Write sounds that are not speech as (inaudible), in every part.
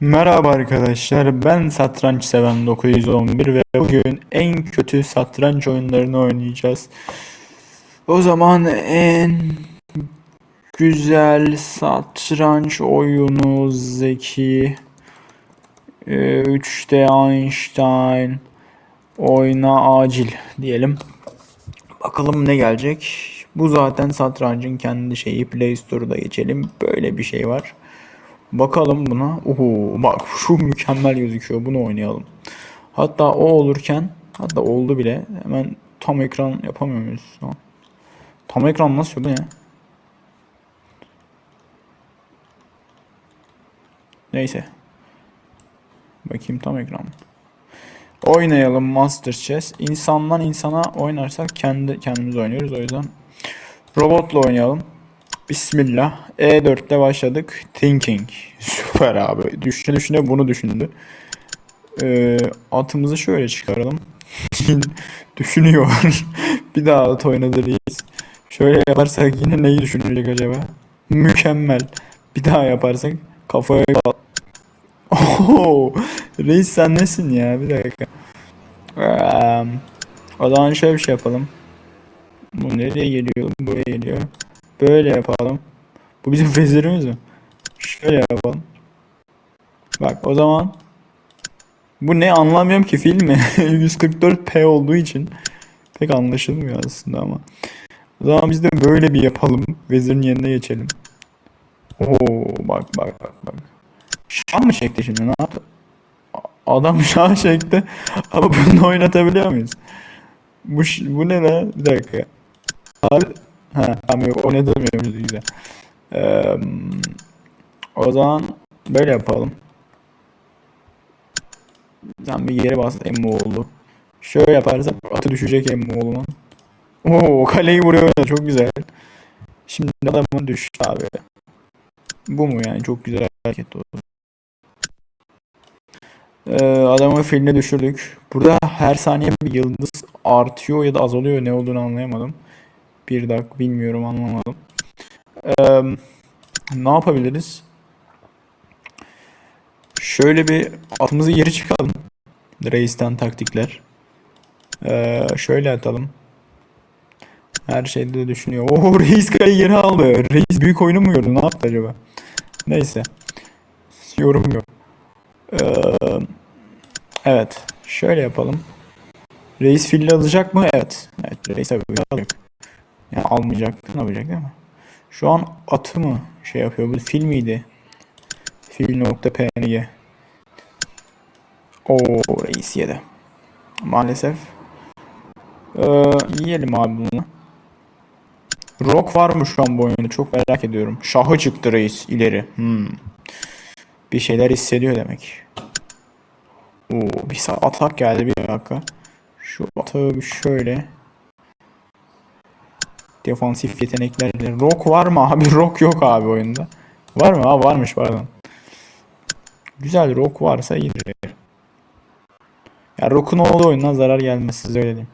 Merhaba arkadaşlar, ben satranç seven 911 ve bugün en kötü satranç oyunlarını oynayacağız. O zaman en güzel satranç oyunu Zeki 3D Einstein oyna acil diyelim. Bakalım ne gelecek. Bu zaten satrancın kendi şeyi Play Store'da geçelim. Böyle bir şey var. Bakalım buna. Oho bak şu mükemmel gözüküyor. Bunu oynayalım. Hatta o olurken hatta oldu bile. Hemen tam ekran yapamıyor muyuz? Tam ekran nasıl bu ya? Neyse. Bakayım tam ekran. Oynayalım Master Chess. İnsandan insana oynarsak kendi kendimiz oynuyoruz. O yüzden robotla oynayalım. Bismillah. E4'te başladık. Thinking. Süper abi. Düşüne düşüne bunu düşündü. Ee, atımızı şöyle çıkaralım. (laughs) Düşünüyor. (laughs) bir daha at oynadı. Şöyle yaparsak yine neyi düşünecek acaba? Mükemmel. Bir daha yaparsak kafaya Oho, reis sen nesin ya? Bir dakika. Eee, o zaman şöyle bir şey yapalım. Bu nereye geliyor? Buraya geliyor. Böyle yapalım. Bu bizim (laughs) vezirimiz mi? Şöyle yapalım. Bak o zaman bu ne anlamıyorum ki film mi? (laughs) 144p olduğu için pek anlaşılmıyor aslında ama. O zaman biz de böyle bir yapalım. Vezirin yerine geçelim. Oo bak bak bak bak. Şah mı çekti şimdi ne yaptı? Adam (laughs) şah çekti ama bunu oynatabiliyor muyuz? Bu, bu ne lan? Bir dakika. Abi ha tamam yok oynatamıyoruz güzel. Eee, o zaman böyle yapalım. Sen bir yere bas Emmoğlu. Şöyle yaparsak atı düşecek Emmoğlu'nun. Oo kaleyi vuruyor çok güzel. Şimdi adamın düştü abi. Bu mu yani çok güzel hareket oldu. Ee, adamı filine düşürdük. Burada her saniye bir yıldız artıyor ya da azalıyor ne olduğunu anlayamadım. Bir dakika bilmiyorum anlamadım. Ee, ne yapabiliriz? Şöyle bir atımızı geri çıkalım. Reis'ten taktikler. Ee, şöyle atalım. Her şeyde de düşünüyor. (laughs) Oo Reis kaleyi geri aldı. Reis büyük oyunu mu gördü? Ne yaptı acaba? Neyse. Yorum yok. Ee, evet. Şöyle yapalım. Reis filli alacak mı? Evet. Evet reis tabii alacak. Yani almayacak. Ne yapacak değil mi? Şu an atı mı şey yapıyor? Bu fil miydi? Fil.png O reis yedi. Maalesef. Ee, yiyelim abi bunu. Rock var mı şu an bu oyunda? Çok merak ediyorum. Şahı çıktı reis ileri. Hmm. Bir şeyler hissediyor demek. Oo, bir atak geldi bir dakika. Şu atağı bir şöyle. Defansif yeteneklerle. Rock var mı abi? (laughs) Rock yok abi oyunda. Var mı? Ha varmış pardon. Güzel rock varsa iyidir. Ya rock'un olduğu oyundan zarar gelmez size öyle diyeyim.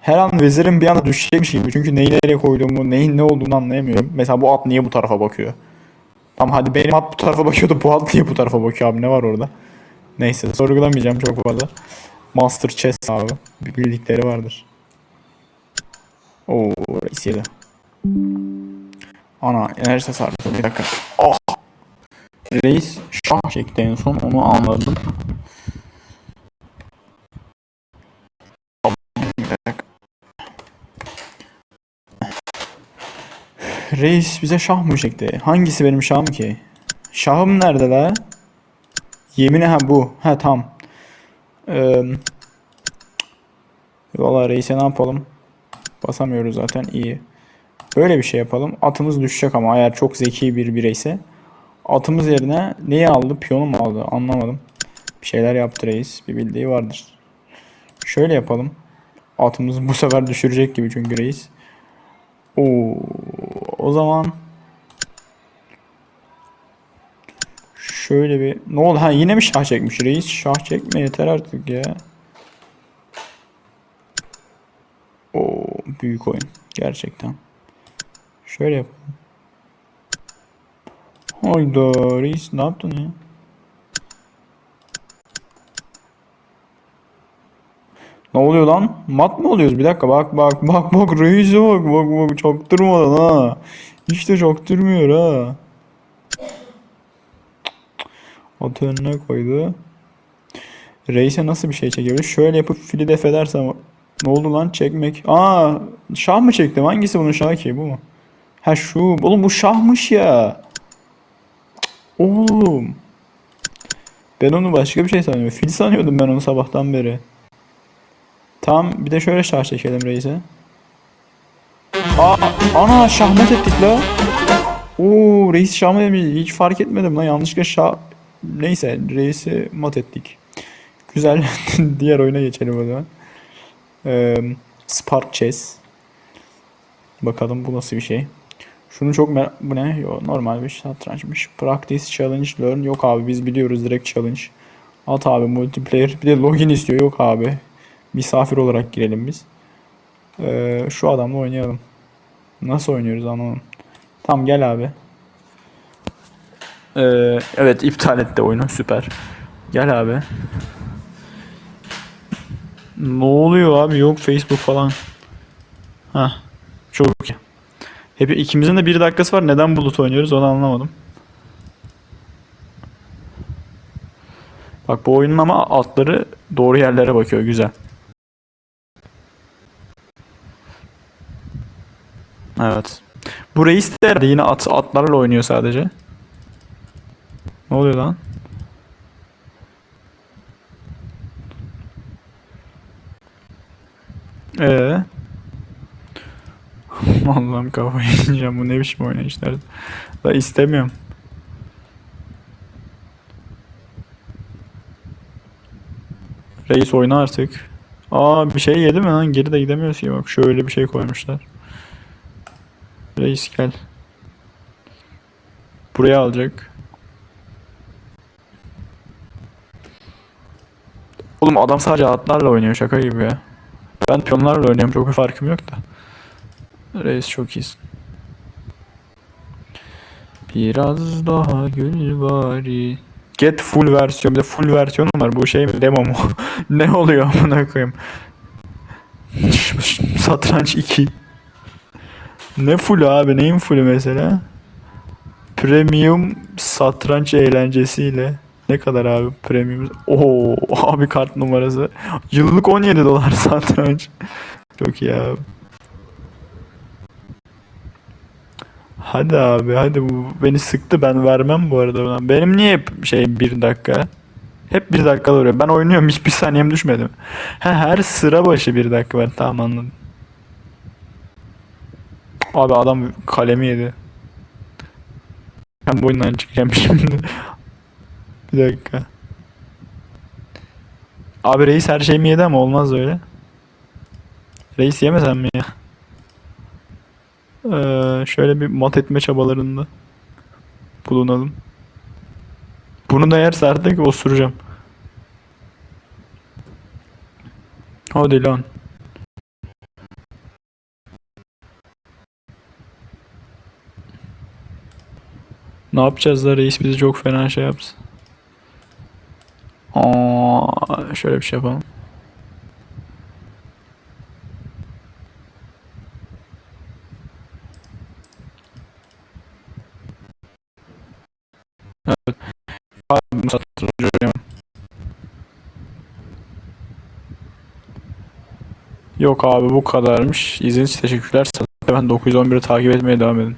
Her an vezirim bir anda düşecekmiş gibi. Çünkü neyi nereye koyduğumu, neyin ne olduğunu anlayamıyorum. Mesela bu at niye bu tarafa bakıyor? Tamam hadi benim at bu tarafa bakıyordu. Bu at niye bu tarafa bakıyor abi? Ne var orada? Neyse sorgulamayacağım çok fazla. Master Chess abi. Bildikleri vardır. Oo reis yedi. Ana enerji tasarrufu bir dakika. Ah! Reis şah çekti en son onu anladım. Reis bize şah mı çekti? Hangisi benim şahım ki? Şahım nerede la? Yemine ha bu. Ha tam. Ee, Valla reise ne yapalım? Basamıyoruz zaten iyi. Böyle bir şey yapalım. Atımız düşecek ama eğer çok zeki bir bireyse. Atımız yerine neyi aldı? Piyonu mu aldı? Anlamadım. Bir şeyler yaptı reis. Bir bildiği vardır. Şöyle yapalım. Atımızı bu sefer düşürecek gibi çünkü reis. Oo, o zaman şöyle bir ne oldu? Ha yine mi şah çekmiş reis? Şah çekme yeter artık ya. Büyük oyun gerçekten. Şöyle yapalım. Hayda reis ne yaptın ya? Ne oluyor lan? Mat mı oluyoruz? Bir dakika bak bak bak bak reise bak bak bak çaktırmadan ha. Hiç de çaktırmıyor ha. Atı önüne koydu. Reis'e nasıl bir şey çekebilir? Şöyle yapıp fili def edersem ne oldu lan çekmek? Aa şah mı çektim? Hangisi bunun şahı ki bu mu? Ha şu. Oğlum bu şahmış ya. Oğlum. Ben onu başka bir şey sanıyorum. Fil sanıyordum ben onu sabahtan beri. Tamam bir de şöyle şah çekelim reise. Aa, ana şahmat ettik la. Oo reis şahmat etmiş. Hiç fark etmedim lan. Yanlışlıkla şah... Neyse reisi mat ettik. Güzel. (laughs) Diğer oyuna geçelim o zaman. Ee, Spark Chess. Bakalım bu nasıl bir şey. Şunu çok merak... Bu ne? Yo, normal bir satrançmış. Practice, challenge, learn. Yok abi biz biliyoruz direkt challenge. At abi multiplayer. Bir de login istiyor. Yok abi. Misafir olarak girelim biz. Ee, şu adamla oynayalım. Nasıl oynuyoruz anlamadım. Tamam gel abi. Ee, evet iptal etti oyunu süper. Gel abi. Ne oluyor abi yok Facebook falan. Ha çok iyi. Hep ikimizin de bir dakikası var. Neden bulut oynuyoruz onu anlamadım. Bak bu oyunun ama atları doğru yerlere bakıyor. Güzel. Evet. Bu reis de yine at, atlarla oynuyor sadece. Ne oluyor lan? Ee. (laughs) Allah'ım kafayı yiyeceğim. Bu ne biçim oynayışlar. Da istemiyorum. Reis oyna artık. Aa bir şey yedi mi lan? Geri de gidemiyoruz ki bak. Şöyle bir şey koymuşlar. Reis gel. Buraya alacak. Oğlum adam sadece atlarla oynuyor şaka gibi ya. Ben piyonlarla oynuyorum çok bir farkım yok da. Reis çok iyisin. Biraz daha gül bari. Get full versiyon. Bir de full versiyon var. Bu şey mi? Demo mu? (laughs) ne oluyor amına koyayım? (laughs) Satranç 2. Ne full abi? Neyin fullü mesela? Premium satranç eğlencesiyle. Ne kadar abi premium? Oo (laughs) abi kart numarası. Yıllık 17 dolar (laughs) satranç. Çok iyi abi. Hadi abi hadi bu beni sıktı ben vermem bu arada. Benim niye hep şey bir dakika? Hep bir dakika oluyor. Ben oynuyorum hiçbir saniyem düşmedi? Ha, her sıra başı bir dakika ben tamam anladım. Abi adam kalemi yedi. Ben bu oyundan çıkacağım (laughs) şimdi. Bir dakika. Abi reis her şeyimi yedi ama olmaz öyle. Reis yemesem mi ya? Ee, şöyle bir mat etme çabalarında bulunalım. Bunu da yerse artık osuracağım. Hadi lan. Ne yapacağız da reis bizi çok fena şey yapsın. Aa, şöyle bir şey yapalım. Yok abi bu kadarmış. İzlediğiniz için teşekkürler. Ben 911'i takip etmeye devam edin.